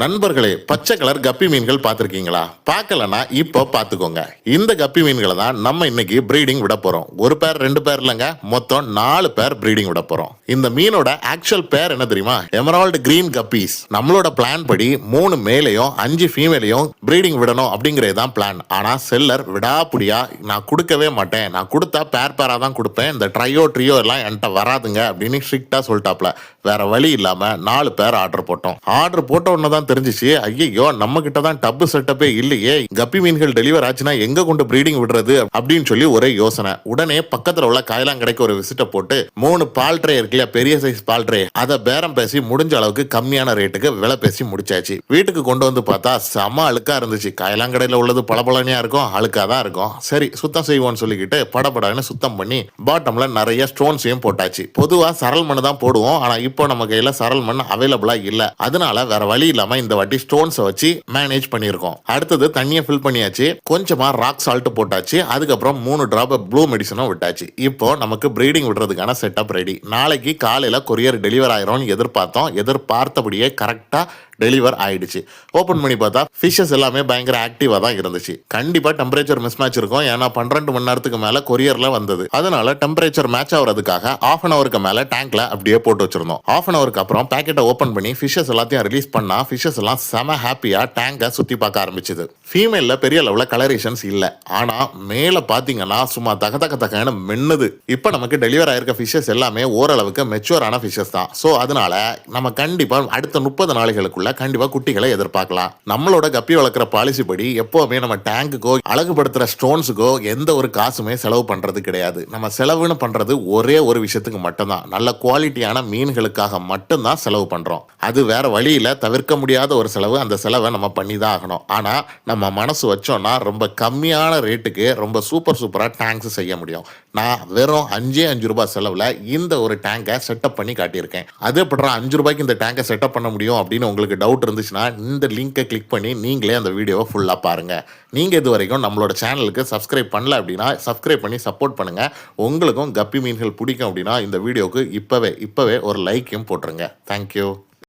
நண்பர்களே பச்சை கலர் கப்பி மீன்கள் பார்த்துருக்கீங்களா? பார்க்கலனா இப்போ பார்த்துக்கோங்க. இந்த கப்பி மீன்களை தான் நம்ம இன்னைக்கு ப்ரீடிங் விட போகிறோம் ஒரு பேர் ரெண்டு பேர் இல்லைங்க. மொத்தம் நாலு பேர் ப்ரீடிங் விட போகிறோம் இந்த மீனோட ஆக்சுவல் பேர் என்ன தெரியுமா? எமரால்டு கிரீன் கப்பீஸ் நம்மளோட பிளான் படி மூணு மேலையும் அஞ்சு ஃபீமேலையும் ப்ரீடிங் விடணும் அப்படிங்கிறது தான் பிளான் ஆனால் செல்லர் விடாப்புடியா நான் கொடுக்கவே மாட்டேன். நான் கொடுத்தா பேர் பேராக தான் கொடுப்பேன். இந்த ட்ரையோ ட்ரியோ எல்லாம் என்கிட்ட வராதுங்க அப்படின்னு ஸ்ட்ரிக்டாக சொல்லிட்டாப்ல. வேற வழி இல்லாமல் நாலு பேர் ஆர்டர் போட்டோம். ஆர்டர் போட்ட உடனே தான் தெரிஞ்சிச்சு. ஐயோ நம்ம கிட்ட தான் டப்பு செட்டப்பே இல்லையே. கப்பி மீன்கள் டெலிவர் ஆச்சுன்னா எங்க கொண்டு ப்ரீடிங் விடுறது அப்படின்னு சொல்லி ஒரே யோசனை. உடனே பக்கத்துல உள்ள காயலாங்கடைக்கு ஒரு விசிட்ட போட்டு மூணு பால் ட்ரே இருக்குல்ல பெரிய சைஸ் பால் ட்ரே அதை பேரம் பேசி முடிஞ்ச அளவுக்கு கம்மியான ரேட்டுக்கு விலை பேசி முடிச்சாச்சு. வீட்டுக்கு கொண்டு வந்து பார்த்தா செம அழுக்கா இருந்துச்சு. காயலாங்கடையில உள்ளது பளபளனியா இருக்கும் அழுக்கா தான் இருக்கும். சரி சுத்தம் செய்வோம்னு சொல்லிக்கிட்டு படபடன்னு சுத்தம் பண்ணி பாட்டம்ல நிறைய ஸ்டோன்ஸையும் போட்டாச்சு. பொதுவா சரல் மண்ணு தான் போடுவோம் ஆனா இப்போ நம்ம கையில சரல் மண் அவைலபிளா இல்ல. அதனால வேற வழி இல்லாம இந்த வாட்டி ஸ்டோன்ஸை வச்சு மேனேஜ் பண்ணியிருக்கோம். அடுத்தது தண்ணியை ஃபில் பண்ணியாச்சு. கொஞ்சமாக ராக் சால்ட் போட்டாச்சு. அதுக்கப்புறம் மூணு டிராப் ப்ளூ மெடிசனும் விட்டாச்சு. இப்போ நமக்கு ப்ரீடிங் விடுறதுக்கான செட்டப் ரெடி நாளைக்கு காலையில் கொரியர் டெலிவர் ஆயிரும்னு எதிர்பார்த்தோம். எதிர்பார்த்தபடியே கரெக்டாக டெலிவர் ஆயிடுச்சு. ஓப்பன் பண்ணி பார்த்தா ஃபிஷஸ் எல்லாமே பயங்கர ஆக்டிவாக தான் இருந்துச்சு. கண்டிப்பாக டெம்பரேச்சர் மிஸ் மேட்ச் இருக்கும். ஏன்னா பன்னிரெண்டு மணி நேரத்துக்கு மேலே கொரியரில் வந்தது. அதனால டெம்பரேச்சர் மேட்ச் ஆகிறதுக்காக ஆஃப் அன் அவருக்கு மேலே டேங்க்ல அப்படியே போட்டு வச்சிருந்தோம். ஆஃப் அன் அவருக்கு அப்புறம் பேக்கெட்டை ஓப்பன் பண்ணி ஃபிஷஸ் எல்லாத்தையும் ரிலீஸ் பண்ணா ஃபிஷஸ் எல்லாம் செம ஹாப்பியா டேங்கை சுத்தி பார்க்க ஆரம்பிச்சது. ஃபீமேல்ல பெரிய லெவலில் கலரேஷன்ஸ் இல்ல. ஆனா மேல பாத்தீங்கன்னா சும்மா தக தக தகன்னு மென்னுது. இப்போ நமக்கு டெலிவர் ஆயிருக்க ஃபிஷஸ் எல்லாமே ஓரளவுக்கு மெச்சூரான ஃபிஷஸ் தான். ஸோ அதனால நம்ம கண்டிப்பா அடுத்த முப்பது நாளைகளுக்குள்ள கண்டிப்பா குட்டிகளை எதிர்பார்க்கலாம். நம்மளோட கப்பி வளர்க்குற பாலிசி படி எப்போவுமே நம்ம டேங்குக்கோ அழகுபடுத்துற ஸ்டோன்ஸுக்கோ எந்த ஒரு காசுமே செலவு பண்றது கிடையாது. நம்ம செலவுன்னு பண்றது ஒரே ஒரு விஷயத்துக்கு மட்டும்தான். நல்ல குவாலிட்டியான மீன்களுக்காக மட்டும்தான் செலவு பண்றோம். அது வேற வழியில தவிர்க்க முடியும் முடியாத ஒரு செலவு அந்த செலவை நம்ம பண்ணி தான் ஆகணும். ஆனால் நம்ம மனசு வச்சோன்னா ரொம்ப கம்மியான ரேட்டுக்கு ரொம்ப சூப்பர் சூப்பராக டேங்க்ஸ் செய்ய முடியும். நான் வெறும் அஞ்சே அஞ்சு ரூபாய் செலவில் இந்த ஒரு டேங்கை செட்டப் பண்ணி காட்டியிருக்கேன். அது எப்படிடா அஞ்சு ரூபாய்க்கு இந்த டேங்கை செட்டப் பண்ண முடியும் அப்படின்னு உங்களுக்கு டவுட் இருந்துச்சுன்னா இந்த லிங்கை கிளிக் பண்ணி நீங்களே அந்த வீடியோவை ஃபுல்லாக பாருங்கள் நீங்கள் இது வரைக்கும் நம்மளோட சேனலுக்கு சப்ஸ்கிரைப் பண்ணல அப்படின்னா சப்ஸ்கிரைப் பண்ணி சப்போர்ட் பண்ணுங்கள் உங்களுக்கும் கப்பி மீன்கள் பிடிக்கும் அப்படின்னா இந்த வீடியோவுக்கு இப்போவே இப்போவே ஒரு லைக்கையும் போட்டுருங்க. தேங்க்யூ